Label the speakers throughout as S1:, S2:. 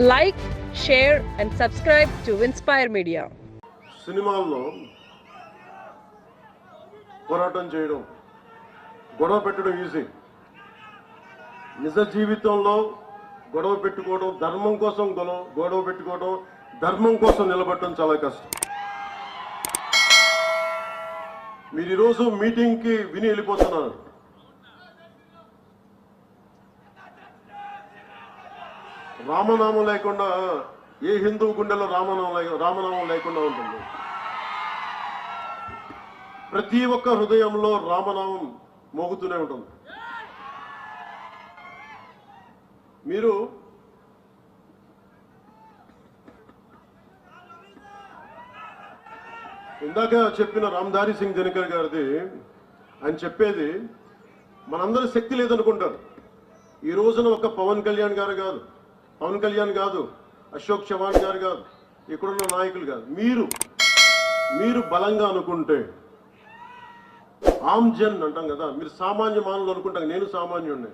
S1: Like share and subscribe to Inspire Media.
S2: సినిమాల్లో పోరాటం చేయడం గొడవ పెట్టడం ఈజీ నిజ జీవితంలో గొడవ పెట్టుకోవడం ధర్మం కోసం గొడవ గొడవ పెట్టుకోవడం ధర్మం కోసం నిలబడటం చాలా కష్టం. మీరు ఈరోజు మీటింగ్కి విని వెళ్ళిపోతున్నారు. రామనామం లేకుండా ఏ హిందూ గుండెలో రామనామం లే- రామనామం లేకుండా ఉంటుంది? ప్రతి ఒక్క హృదయంలో రామనామం మోగుతూనే ఉంటుంది. మీరు ఇందాక చెప్పిన రామ్ధారి సింగ్ దినకర్ గారిది ఆయన చెప్పేది మనందరి శక్తి లేదనుకుంటారు. ఈ రోజున ఒక పవన్ కళ్యాణ్ గారు కాదు పవన్ కళ్యాణ్ కాదు అశోక్ చవాన్ గారు కాదు ఇక్కడున్న నాయకులు కాదు. మీరు మీరు బలంగా అనుకుంటే ఆమ్జన్ అంటాం కదా మీరు సామాన్య మానవులు అనుకుంటాం నేను సామాన్యుడిని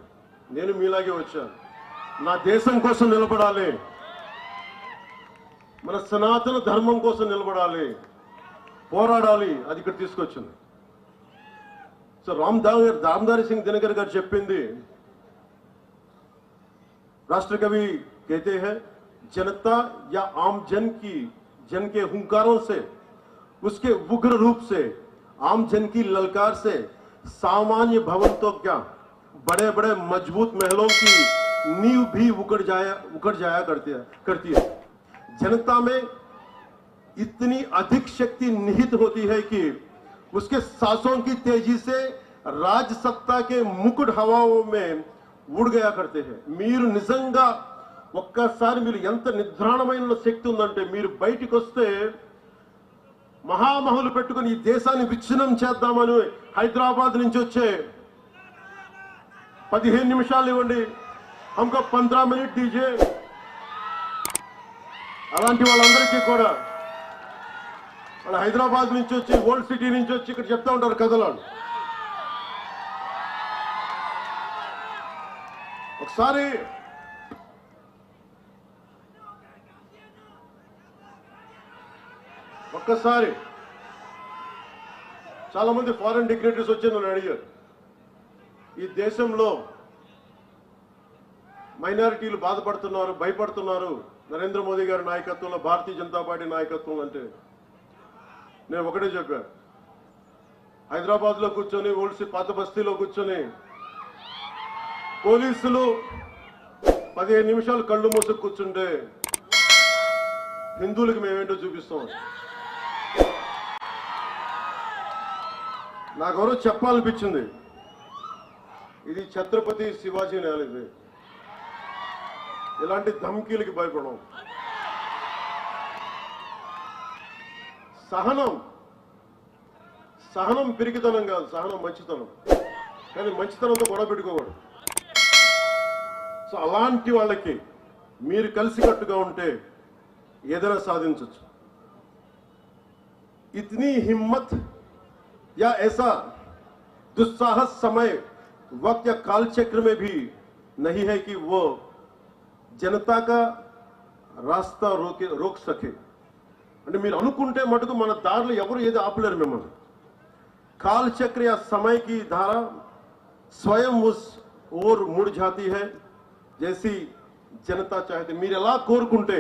S2: నేను మీలాగే వచ్చాను. నా దేశం కోసం నిలబడాలి. మన సనాతన ధర్మం కోసం నిలబడాలి. పోరాడాలి అది ఇక్కడ తీసుకొచ్చింది. సో రామ్ దామదారి సింగ్ దినకర్ గారు చెప్పింది రాష్ట్ర కవి कहते हैं, जनता या आम जन की, जन के हुंकारों से, उसके उग्र रूप से, आम जन की ललकार से, सामान्य भवन तो क्या बड़े बड़े मज़बूत महलों की नींव भी उकड़ जाया उकड़ जाया करती है करती है। जनता में इतनी अधिक शक्ति निहित होती है कि उसके सासों की तेज़ी से राज सत्ता के मुकुट हवाओं में उड़ गया करते हैं। मीर निजंगा ఒక్కసారి మీరు ఎంత నిద్రాణమైన శక్తి ఉందంటే మీరు బయటికి వస్తే మహామహులు పెట్టుకుని ఈ దేశాన్ని విచ్ఛిన్నం చేద్దామని హైదరాబాద్ నుంచి వచ్చే పదిహేను నిమిషాలు ఇవ్వండి. ఇంకా పంద్రా మినిట్ డీజే అలాంటి వాళ్ళందరికీ కూడా వాళ్ళు హైదరాబాద్ నుంచి వచ్చి ఓల్డ్ సిటీ నుంచి వచ్చి ఇక్కడ చెప్తా ఉంటారు కథలు ఒకసారి ఒక్కసారి చాలామంది ఫారెన్ డిగ్నేటరీస్ వచ్చి నన్ను అడిగారు. ఈ దేశంలో మైనారిటీలు బాధపడుతున్నారు భయపడుతున్నారు. నరేంద్ర మోదీ గారి నాయకత్వంలో భారతీయ జనతా పార్టీ నాయకత్వం అంటే నేను ఒకటే చెప్పాను హైదరాబాద్లో కూర్చొని ఓల్సి పాత బస్తీలో కూర్చొని పోలీసులు పదిహేను నిమిషాలు కళ్ళు మూసుకు కూర్చుంటే హిందువులకు మేమేంటో చూపిస్తాం. నాకెవరో చెప్పాలనిపించింది. ఇది ఛత్రపతి శివాజీ నేల ఇది ఇలాంటి ధమ్కీలకి భయపడం సహనం. సహనం పిరికితనం కాదు సహనం మంచితనం. కానీ మంచితనంతో గొడవ పెట్టుకోకూడదు. సో అలాంటి వాళ్ళకి మీరు కలిసికట్టుగా ఉంటే ఏదైనా సాధించవచ్చు ఇత్నీ హిమ్మత్ या ऐसा दुस्साहस समय वक्त या काल चक्र में भी नहीं है कि वो जनता का రాస్తా రోకే రోక్ సకే అంటే మీరు అనుకుంటే మటుకు మన దారిలో ఎవరు ఏది ఆపలేరు మిమ్మల్ని కాల్ చక్ర या समय की धारा स्वयं उस ओर मुड़ जाती है జేసి జనతా చాహితే మీరు ఎలా కోరుకుంటే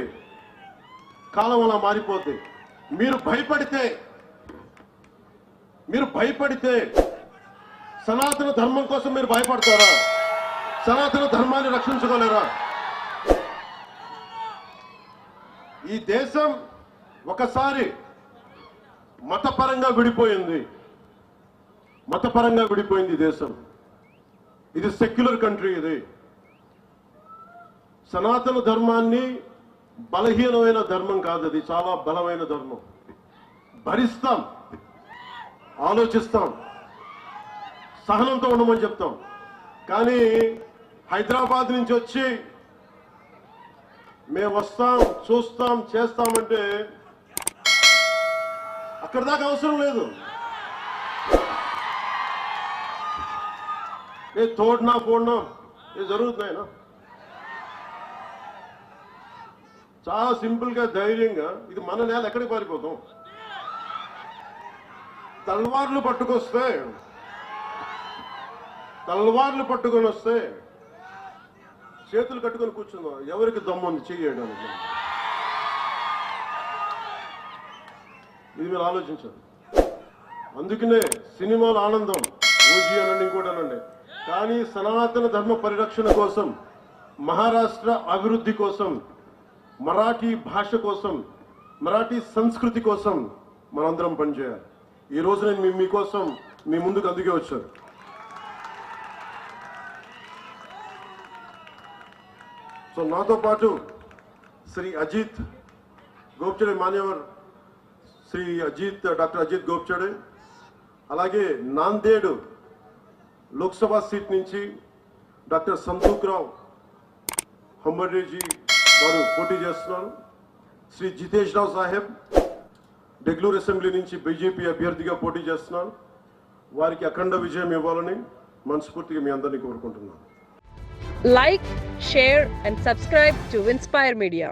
S2: కాలం అలా మారిపోతే మీరు భయపడితే మీరు భయపడితే సనాతన ధర్మం కోసం మీరు భయపడతారా? సనాతన ధర్మాన్ని రక్షించుకోలేరా? ఈ దేశం ఒకసారి మతపరంగా విడిపోయింది. మతపరంగా విడిపోయింది దేశం. ఇది సెక్యులర్ కంట్రీ ఇది. సనాతన ధర్మాన్ని బలహీనమైన ధర్మం కాదు అది. చాలా బలమైన ధర్మం. భరిస్తాం. ఆలోచిస్తాం. సహనంతో ఉండమని చెప్తాం. కానీ హైదరాబాద్ నుంచి వచ్చి మేము వస్తాం చూస్తాం చేస్తామంటే అక్కడ దాకా అవసరం లేదు. ఏ తోడినా పోడినా ఏ జరుగుతున్నాయినా చాలా సింపుల్గా ధైర్యంగా ఇది మన నేల ఎక్కడికి పారిపోతాం? తల్వార్లు పట్టుకొస్తే తల్వార్లు పట్టుకొని వస్తే చేతులు కట్టుకొని కూర్చుందో ఎవరికి దమ్ముంది చేయడానికి ఇది మీరు ఆలోచించారు అందుకనే సినిమాల ఆనందం ఊజీ అనండి ఇంకోటి అనండి. కానీ సనాతన ధర్మ పరిరక్షణ కోసం మహారాష్ట్ర అభివృద్ధి కోసం మరాఠీ భాష కోసం మరాఠీ సంస్కృతి కోసం మనందరం పనిచేయాలి. ఈ నేను మీ- మీకోసం మీ ముందుకు అందుకే వచ్చాను. సో నాతో పాటు శ్రీ అజిత్ గోప్చడే మాన్యవర్ శ్రీ అజిత్ డాక్టర్ అజిత్ గోప్చడే అలాగే నాందేడ్ లోక్సభ సీట్ నుంచి డాక్టర్ సంతూక్రావు హంబర్డేజీ వారు పోటీ చేస్తున్నారు. శ్రీ జితేష్ రావు సాహెబ్ డెగ్లూర్ అసెంబ్లీ నుంచి బీజేపీ అభ్యర్థిగా పోటీ చేస్తున్నారు వారికి అఖండ విజయం ఇవ్వాలని మనస్ఫూర్తిగా మీ అందరినీ కోరుకుంటున్నాను.
S1: Like share and subscribe to Inspire Media